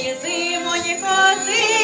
Поїзи мої кози.